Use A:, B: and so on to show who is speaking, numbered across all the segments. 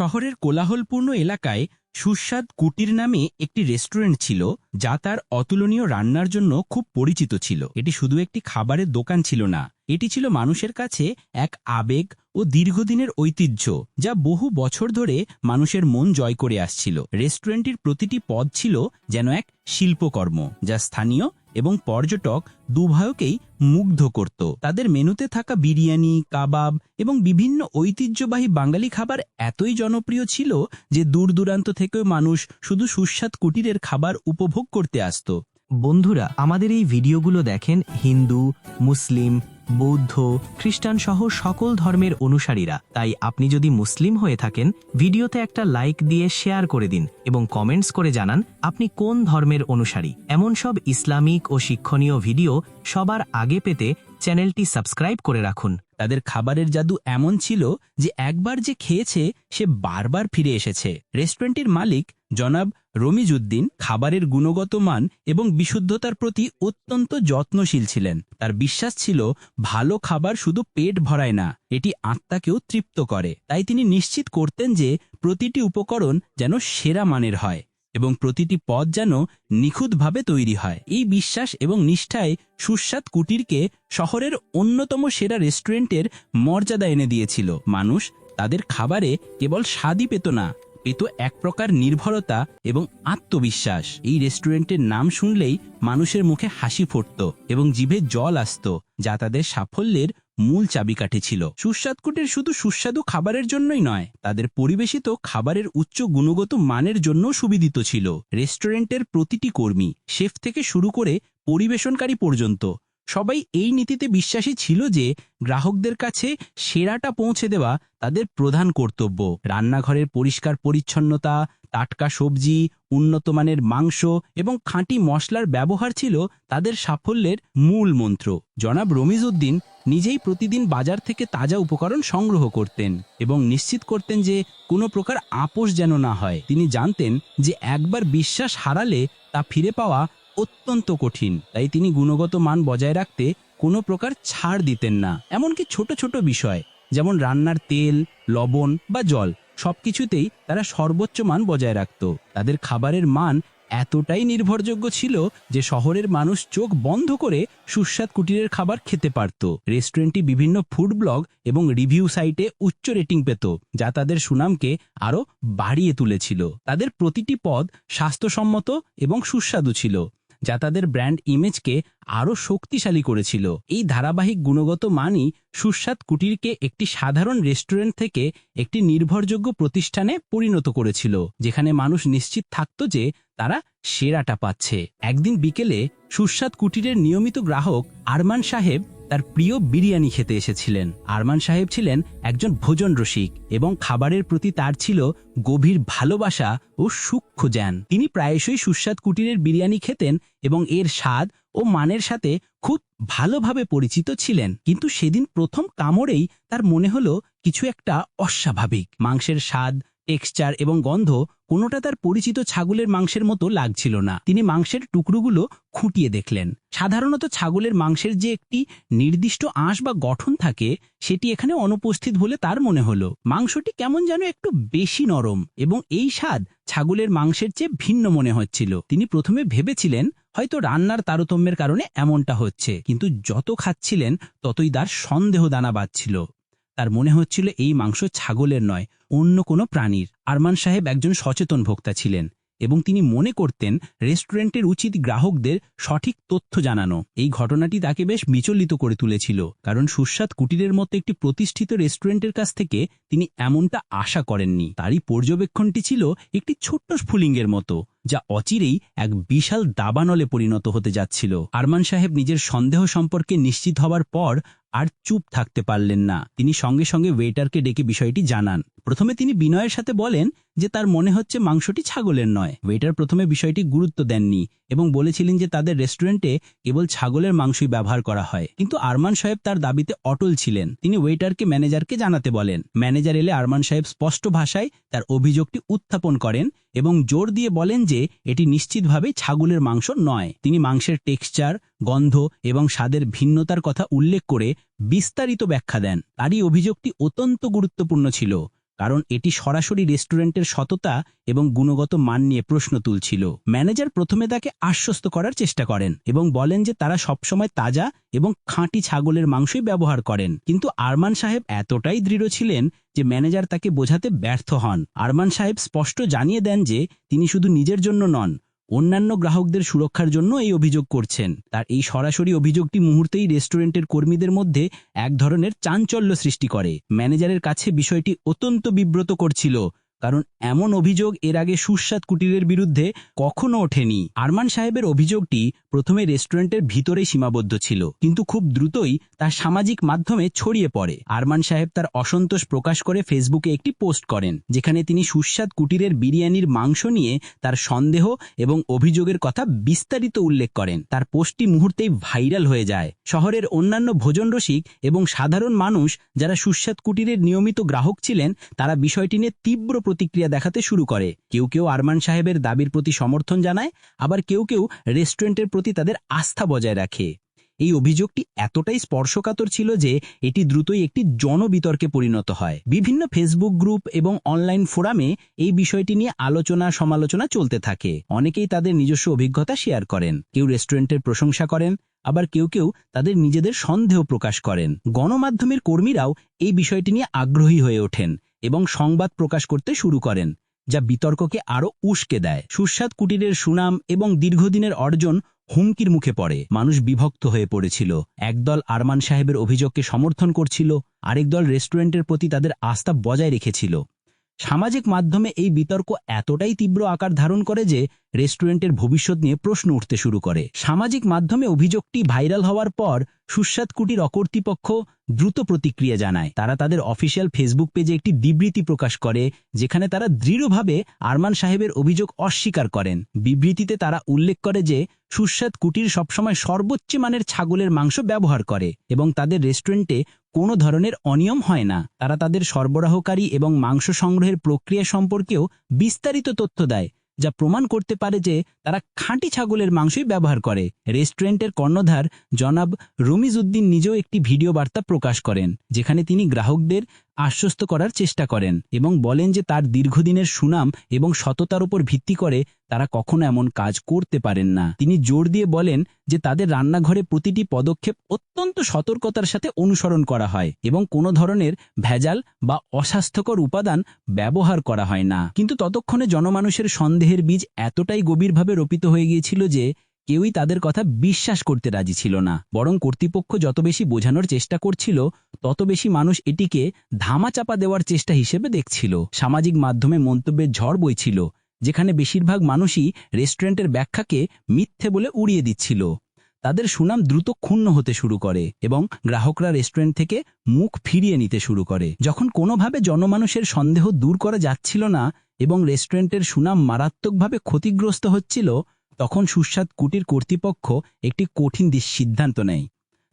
A: শহরের কোলাহলপূর্ণ এলাকায় সুস্বাদ কুটির নামে একটি রেস্টুরেন্ট ছিল, যা তার অতুলনীয় রান্নার জন্য খুব পরিচিত ছিল। এটি শুধু একটি খাবারের দোকান ছিল না, এটি ছিল মানুষের কাছে এক আবেগ ও দীর্ঘদিনের ঐতিহ্য, যা বহু বছর ধরে মানুষের মন জয় করে আসছিল। রেস্টুরেন্টটির প্রতিটি পদ ছিল যেন এক শিল্পকর্ম, যা স্থানীয় এবং পর্যটক দুভয়কেই মুগ্ধ করত। তাদের মেনুতে থাকা বিরিয়ানি, কাবাব এবং বিভিন্ন ঐতিহ্যবাহী বাঙালি খাবার এতই জনপ্রিয় ছিল যে দূর দূরান্ত থেকেও মানুষ শুধু সুস্বাদ কুটিরের খাবার উপভোগ করতে আসত।
B: বন্ধুরা, আমাদের এই ভিডিওগুলো দেখেন হিন্দু, মুসলিম বৌদ্ধ, খ্রিস্টান সহ সকল ধর্মের অনুসারীরা। তাই আপনি যদি মুসলিম হয়ে থাকেন, ভিডিওতে একটা লাইক দিয়ে শেয়ার করে দিন এবং কমেন্টস করে জানান, আপনি কোন ধর্মের অনুসারী? এমন সব ইসলামিক ও শিক্ষণীয় ভিডিও সবার আগে পেতে চ্যানেলটি সাবস্ক্রাইব করে রাখুন।
A: তাদের খাবারের জাদু এমন ছিল যে একবার যে খেয়েছে, সে বারবার ফিরে এসেছে। রেস্টুরেন্টের মালিক জনাব রমিজউদ্দিন খাবারের গুণগত মান এবং বিশুদ্ধতার প্রতি অত্যন্ত যত্নশীল ছিলেন। তার বিশ্বাস ছিল, ভালো খাবার শুধু পেট ভরায় না, এটি আত্মাকেও তৃপ্ত করে। তাই তিনি নিশ্চিত করতেন যে, প্রতিটি উপকরণ যেন সেরা মানের হয় এবং প্রতিটি পদ যেন নিখুঁতভাবে তৈরি হয়। এই বিশ্বাস এবং নিষ্ঠায় সুস্বাদ কুটিরকে শহরের অন্যতম সেরা রেস্টুরেন্টের মর্যাদা এনে দিয়েছিল। মানুষ তাদের খাবারে কেবল স্বাদই পেত না পেত এক প্রকার নির্ভরতা এবং আত্মবিশ্বাস। এই রেস্টুরেন্টের নাম শুনলেই মানুষের মুখে হাসি ফুটত এবং জিভে জল আসত, যা তাদের সাফল্যের মূল চাবিকাঠি ছিল। সুস্বাদকুটের শুধু সুস্বাদু খাবারের জন্যই নয়, তাদের পরিবেশিত খাবারের উচ্চ গুণগত মানের জন্য সুবিদিত ছিল। রেস্টুরেন্টের প্রতিটি কর্মী, শেফ থেকে শুরু করে পরিবেশনকারী পর্যন্ত সবাই এই নীতিতে বিশ্বাসী ছিল যে গ্রাহকদের কাছে সেরাটা পৌঁছে দেওয়া তাদের প্রধান কর্তব্য। রান্নাঘরের পরিষ্কার পরিচ্ছন্নতা, টাটকা সবজি, উন্নত মানের মাংস এবং খাঁটি মশলার ব্যবহার ছিল তাদের সাফল্যের মূল মন্ত্র। জনাব রমিজউদ্দিন নিজেই প্রতিদিন বাজার থেকে তাজা উপকরণ সংগ্রহ করতেন এবং নিশ্চিত করতেন যে কোনো প্রকার আপোষ যেন না হয়। তিনি জানতেন যে একবার বিশ্বাস হারালে তা ফিরে পাওয়া অত্যন্ত কঠিন। তাই তিনি গুণগত মান বজায় রাখতে কোনো প্রকার ছাড় দিতেন না। এমনকি ছোট ছোট বিষয়, যেমন রান্নার তেল, লবণ বা জল, সবকিছুতেই তারা সর্বোচ্চ মান বজায় রাখত। তাদের খাবারের মান এতটাই নির্ভরযোগ্য ছিল যে শহরের মানুষ চোখ বন্ধ করে সুস্বাদ কুটিরের খাবার খেতে পারত। রেস্টুরেন্টটি বিভিন্ন ফুড ব্লগ এবং রিভিউ সাইটে উচ্চ রেটিং পেত, যা তাদের সুনামকে আরও বাড়িয়ে তুলেছিল। তাদের প্রতিটি পদ স্বাস্থ্যসম্মত এবং সুস্বাদু ছিল। যা তাদের ব্র্যান্ড ইমেজকে আরও শক্তিশালী করেছিল। এই ধারাবাহিক গুণগত মানই সুস্বাদ কুটিরকে একটি সাধারণ রেস্টুরেন্ট থেকে একটি নির্ভরযোগ্য প্রতিষ্ঠানে পরিণত করেছিল, যেখানে মানুষ নিশ্চিত থাকত যে তারা সেরাটা পাচ্ছে। একদিন বিকেলে সুস্বাদ কুটিরের নিয়মিত গ্রাহক আরমান সাহেব তার প্রিয় বিরিয়ানি খেতে এসেছিলেন। আরমান সাহেব ছিলেন একজন ভোজন রসিক এবং খাবারের প্রতি তার ছিল গভীর ভালোবাসা ও সূক্ষ্ম জ্ঞান। তিনি প্রায়শই সুস্বাদ কুটিরের বিরিয়ানি খেতেন এবং এর স্বাদ ও মানের সাথে খুব ভালোভাবে পরিচিত ছিলেন। কিন্তু সেদিন প্রথম কামড়েই তার মনে হলো কিছু একটা অস্বাভাবিক। মাংসের স্বাদ টেক্সচার এবং গন্ধ কোনোটা তার পরিচিত ছাগলের মাংসের মতো লাগছিল না। তিনি মাংসের টুকরোগুলো খুঁটিয়ে দেখলেন। সাধারণত ছাগলের মাংসের যে একটি নির্দিষ্ট আঁশ বা গঠন থাকে, সেটি এখানে অনুপস্থিত বলে তার মনে হলো। মাংসটি কেমন যেন একটু বেশি নরম এবং এই স্বাদ ছাগলের মাংসের চেয়ে ভিন্ন মনে হচ্ছিল। তিনি প্রথমে ভেবেছিলেন, হয়তো রান্নার তারতম্যের কারণে এমনটা হচ্ছে। কিন্তু যত খাচ্ছিলেন, ততই তার সন্দেহ দানা বাঁধছিল তার মনে হচ্ছিল এই মাংস ছাগলের নয়, অন্য কোনো প্রাণীর। আরমান সাহেব একজন সচেতন ভোক্তা ছিলেন এবং তিনি মনে করতেন রেস্টুরেন্টের উচিত গ্রাহকদের সঠিক তথ্য জানানো। এই ঘটনাটি তাকে বেশ বিচলিত করে তুলেছিল, কারণ সুস্বাদ কুটিরের মতো একটি প্রতিষ্ঠিত রেস্টুরেন্টের কাছ থেকে তিনি এমনটা আশা করেননি। তারই পর্যবেক্ষণটি ছিল একটি ছোট্ট স্ফুলিঙ্গের মতো, যা অচিরেই এক বিশাল দাবানলে পরিণত হতে যাচ্ছিল। আরমান সাহেব নিজের সন্দেহ সম্পর্কে নিশ্চিত হবার পর আর চুপ থাকতে পারলেন না। তিনি সঙ্গে সঙ্গে ওয়েটারকে ডেকে বিষয়টি জানান। প্রথমে তিনি বিনয়ের সাথে বলেন যে তার মনে হচ্ছে মাংসটি ছাগলের নয়। ওয়েটার প্রথমে বিষয়টি গুরুত্ব দেননি এবং বলেছিলেন যে তাদের রেস্টুরেন্টে কেবল ছাগলের মাংসই ব্যবহার করা হয়। কিন্তু আরমান সাহেব তার দাবিতে অটল ছিলেন। তিনি ওয়েটারকে ম্যানেজারকে জানাতে বলেন। ম্যানেজার এলে আরমান সাহেব স্পষ্ট ভাষায় তার অভিযোগটি উত্থাপন করেন এবং জোর দিয়ে বলেন যে এটি নিশ্চিতভাবে ছাগলের মাংস নয়। তিনি মাংসের টেক্সচার গন্ধ এবং স্বাদের ভিন্নতার কথা উল্লেখ করে বিস্তারিত ব্যাখ্যা দেন। তারই অভিযোগটি অত্যন্ত গুরুত্বপূর্ণ ছিল, কারণ এটি সরাসরি রেস্টুরেন্টের সততা এবং গুণগত মান নিয়ে প্রশ্ন তুলছিল। ম্যানেজার প্রথমে তাকে আশ্বস্ত করার চেষ্টা করেন এবং বলেন যে তারা সবসময় তাজা এবং খাঁটি ছাগলের মাংসই ব্যবহার করেন। কিন্তু আরমান সাহেব এতটাই দৃঢ় ছিলেন যে ম্যানেজার তাকে বোঝাতে ব্যর্থ হন। আরমান সাহেব স্পষ্ট জানিয়ে দেন যে তিনি শুধু নিজের জন্য নন অন্যান্য গ্রাহকদের সুরক্ষার জন্য এই অভিযোগ করছেন। তার এই সরাসরি অভিযোগটি মুহূর্তেই রেস্টুরেন্টের কর্মীদের মধ্যে এক ধরনের চাঞ্চল্য সৃষ্টি করে। ম্যানেজারের কাছে বিষয়টি অত্যন্ত বিব্রত করছিল কারণ এমন অভিযোগ এর আগে সুস্বাদ কুটিরের বিরুদ্ধে কখনো ওঠেনি। আরমান সাহেবের অভিযোগটি প্রথমে রেস্টুরেন্টের ভিতরে সীমাবদ্ধ ছিল, কিন্তু খুব দ্রুতই তার সামাজিক মাধ্যমে ছড়িয়ে পড়ে। আরমান সাহেব তার অসন্তোষ প্রকাশ করে ফেসবুকে একটি পোস্ট করেন, যেখানে তিনি সুস্বাদ কুটিরের বিরিয়ানির মাংস নিয়ে তার সন্দেহ এবং অভিযোগের কথা বিস্তারিত উল্লেখ করেন। তার পোস্টটি মুহূর্তেই ভাইরাল হয়ে যায়। শহরের অন্যান্য ভোজন রসিক এবং সাধারণ মানুষ যারা সুস্বাদ কুটিরের নিয়মিত গ্রাহক ছিলেন, তারা বিষয়টি নিয়ে তীব্র প্রতিক্রিয়া দেখাতে শুরু করে। কেউ কেউ আরমান সাহেবের দাবির প্রতি সমর্থন জানায়, আবার কেউ কেউ রেস্টুরেন্টের প্রতি তাদের আস্থা বজায় রাখে। এই অভিযোগটি এতটাই স্পর্শকাতর ছিল যে এটি দ্রুতই একটি জনবিতর্কে পরিণত হয়। বিভিন্ন ফেসবুক গ্রুপ এবং অনলাইন ফোরামে এই বিষয়টি নিয়ে আলোচনা সমালোচনা চলতে থাকে। অনেকেই তাদের নিজস্ব অভিজ্ঞতা শেয়ার করেন। কেউ রেস্টুরেন্টের প্রশংসা করেন, আবার কেউ কেউ তাদের নিজেদের সন্দেহ প্রকাশ করেন। গণমাধ্যমের কর্মীরাও এই বিষয়টি নিয়ে আগ্রহী হয়ে ওঠেন। এবং সংবাদ প্রকাশ করতে শুরু করেন, যা বিতর্ককে আরও উস্কে দেয়। সুস্বাদ কুটিরের সুনাম এবং দীর্ঘদিনের অর্জন হুমকির মুখে পড়ে। মানুষ বিভক্ত হয়ে পড়েছিল। একদল আরমান সাহেবের অভিযোগকে সমর্থন করছিল, আরেক দল রেস্টুরেন্টের প্রতি তাদের আস্থা বজায় রেখেছিল। সামাজিক মাধ্যমে এই বিতর্ক এতটাই তীব্র আকার ধারণ করে যে রেস্টুরেন্টের ভবিষ্যৎ নিয়ে প্রশ্ন উঠতে শুরু করে। সামাজিক মাধ্যমে অভিযোগটি ভাইরাল হওয়ার পর সুস্বাদ কুটির অকর্তৃপক্ষ দ্রুত প্রতিক্রিয়া জানায়। তারা তাদের অফিসিয়াল ফেসবুক পেজে একটি বিবৃতি প্রকাশ করে, যেখানে তারা দৃঢ়ভাবে আরমান সাহেবের অভিযোগ অস্বীকার করেন। বিবৃতিতে তারা উল্লেখ করে যে সুস্বাদ কুটির সবসময় সর্বোচ্চ মানের ছাগলের মাংস ব্যবহার করে এবং তাদের রেস্টুরেন্টে কোনো ধরনের অনিয়ম হয় না। তারা তাদের সরবরাহকারী এবং মাংস সংগ্রহের প্রক্রিয়া সম্পর্কেও বিস্তারিত তথ্য দেয়, যা প্রমাণ করতে পারে যে তারা খাঁটি ছাগলের মাংসই ব্যবহার করে। রেস্টুরেন্টের কর্ণধার জনাব রমিজ উদ্দিন নিজেও একটি ভিডিও বার্তা প্রকাশ করেন, যেখানে তিনি গ্রাহকদের আশ্বস্ত করার চেষ্টা করেন এবং বলেন যে তার দীর্ঘদিনের সুনাম এবং সততার উপর ভিত্তি করে তারা কখনো এমন কাজ করতে পারেন না। তিনি জোর দিয়ে বলেন যে তাদের রান্নাঘরে প্রতিটি পদক্ষেপ অত্যন্ত সতর্কতার সাথে অনুসরণ করা হয় এবং কোনো ধরনের ভেজাল বা অস্বাস্থ্যকর উপাদান ব্যবহার করা হয় না। কিন্তু ততক্ষণে জনমানুষের সন্দেহের বীজ এতটাই গভীরভাবে রোপিত হয়ে গিয়েছিল যে কেউই তাদের কথা বিশ্বাস করতে রাজি ছিল না। বরং কর্তৃপক্ষ যত বেশি বোঝানোর চেষ্টা করছিল, তত বেশি মানুষ এটিকে ধামাচাপা দেওয়ার চেষ্টা হিসেবে দেখছিল। সামাজিক মাধ্যমে মন্তব্যের ঝড় বইছিল, যেখানে বেশিরভাগ মানুষই রেস্টুরেন্টের ব্যাখ্যাকে মিথ্যে বলে উড়িয়ে দিচ্ছিল। তাদের সুনাম দ্রুত ক্ষুণ্ণ হতে শুরু করে এবং গ্রাহকরা রেস্টুরেন্ট থেকে মুখ ফিরিয়ে নিতে শুরু করে। যখন কোনোভাবে জনমানুষের সন্দেহ দূর করা যাচ্ছিল না এবং রেস্টুরেন্টের সুনাম মারাত্মকভাবে ক্ষতিগ্রস্ত হচ্ছিল তখন সুস্বাদ কুটির কর্তৃপক্ষ একটি কঠিন সিদ্ধান্ত নেয়।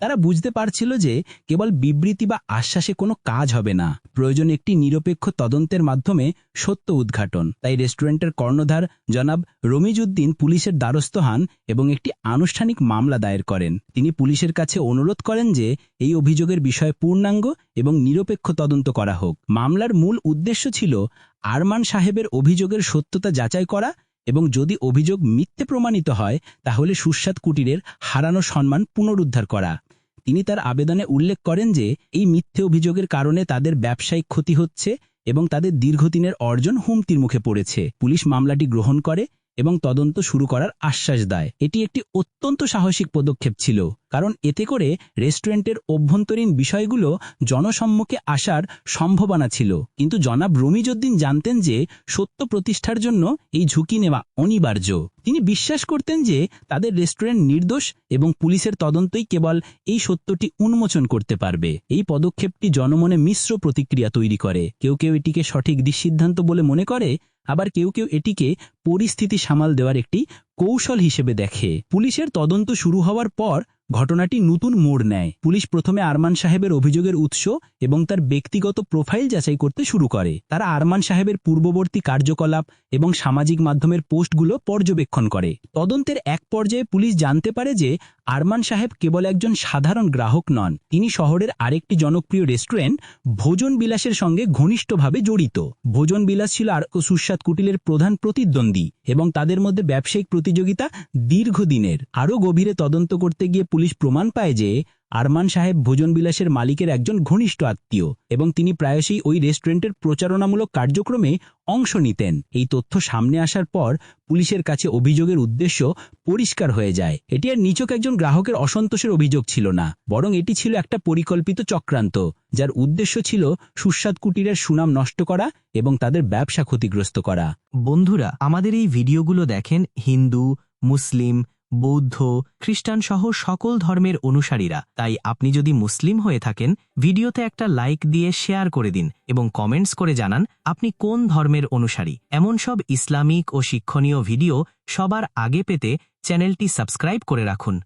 A: তারা বুঝতে পারছিল যে কেবল বিবৃতি বা আশ্বাসে কোনো কাজ হবে না। প্রয়োজন একটি নিরপেক্ষ তদন্তের মাধ্যমে সত্য উদ্ঘাটন। তাই রেস্টুরেন্টের কর্ণধার জনাব রমিজউদ্দিন পুলিশের দ্বারস্থ হন এবং একটি আনুষ্ঠানিক মামলা দায়ের করেন। তিনি পুলিশের কাছে অনুরোধ করেন যে এই অভিযোগের বিষয়ে পূর্ণাঙ্গ এবং নিরপেক্ষ তদন্ত করা হোক। মামলার মূল উদ্দেশ্য ছিল আরমান সাহেবের অভিযোগের সত্যতা যাচাই করা এবং যদি অভিযোগ মিথ্যে প্রমাণিত হয়, তাহলে সুস্বাদ কুটিরের হারানো সম্মান পুনরুদ্ধার করা। তিনি তার আবেদনে উল্লেখ করেন যে, এই মিথ্যে অভিযোগের কারণে তাদের ব্যবসায়িক ক্ষতি হচ্ছে এবং তাদের দীর্ঘদিনের অর্জন হুমকির মুখে পড়েছে। পুলিশ মামলাটি গ্রহণ করে এবং তদন্ত শুরু করার আশ্বাস দেয়। এটি একটি অত্যন্ত সাহসিক পদক্ষেপ ছিল, কারণ এতে করে রেস্টুরেন্টের অভ্যন্তরীণ বিষয়গুলো জনসম্মুখে আসার সম্ভাবনা ছিল। কিন্তু জনাব রমিজউদ্দিন জানতেন যে সত্য প্রতিষ্ঠার জন্য এই ঝুঁকি নেওয়া অনিবার্য। তিনি বিশ্বাস করতেন যে তাদের রেস্টুরেন্ট নির্দোষ এবং পুলিশের তদন্তই কেবল এই সত্যটি উন্মোচন করতে পারবে। এই পদক্ষেপটি জনমনে মিশ্র প্রতিক্রিয়া তৈরি করে। কেউ কেউ এটিকে সঠিক সিদ্ধান্ত বলে মনে করে আবার কেউ কেউ এটিকে পরিস্থিতি সামাল দেওয়ার একটি কৌশল হিসেবে দেখে। পুলিশের তদন্ত শুরু হওয়ার পর ঘটনাটি নতুন মোড় নেয়। পুলিশ প্রথমে আরমান সাহেবের অভিযোগের উৎস এবং তার ব্যক্তিগত প্রোফাইল যাচাই করতে শুরু করে। তারা আরমান সাহেবের পূর্ববর্তী কার্যকলাপ এবং সামাজিক মাধ্যমের পোস্টগুলো পর্যবেক্ষণ করে। তদন্তের এক পর্যায়ে পুলিশ জানতে পারে যে আরমান সাহেব কেবল একজন সাধারণ গ্রাহক নন, তিনি শহরের আরেকটি জনপ্রিয় রেস্টুরেন্ট ভোজন বিলাসের সঙ্গে ঘনিষ্ঠভাবে জড়িত। ভোজন বিলাস ছিল আর সুস্বাদ কুটিলের প্রধান প্রতিদ্বন্দ্বী এবং তাদের মধ্যে ব্যবসায়িক প্রতিযোগিতা দীর্ঘদিনের। আরও গভীরে তদন্ত করতে গিয়ে পুলিশ প্রমাণ পায় যে আরমান সাহেব ভোজন বিলাসের মালিকের একজন ঘনিষ্ঠ আত্মীয় এবং তিনি প্রায়শই ওই রেস্টুরেন্টের প্রচারণামূলক কার্যক্রমে অংশ নিতেন। এই তথ্য সামনে আসার পর পুলিশের কাছে অভিযোগের উদ্দেশ্য পরিষ্কার হয়ে যায়। এটি আর নিচক একজন গ্রাহকের অসন্তোষের অভিযোগ ছিল না, বরং এটি ছিল একটা পরিকল্পিত চক্রান্ত, যার উদ্দেশ্য ছিল সুস্বাদ কুটিরের সুনাম নষ্ট করা এবং তাদের ব্যবসা ক্ষতিগ্রস্ত করা।
B: বন্ধুরা, আমাদের এই ভিডিওগুলো দেখেন হিন্দু, মুসলিম বৌদ্ধ, খ্রিস্টান সহ সকল ধর্মের অনুসারীরা। তাই আপনি যদি মুসলিম হয়ে থাকেন, ভিডিওতে একটা লাইক দিয়ে শেয়ার করে দিন এবং কমেন্টস করে জানান, আপনি কোন ধর্মের অনুসারী? এমন সব ইসলামিক ও শিক্ষণীয় ভিডিও সবার আগে পেতে চ্যানেলটি সাবস্ক্রাইব করে রাখুন।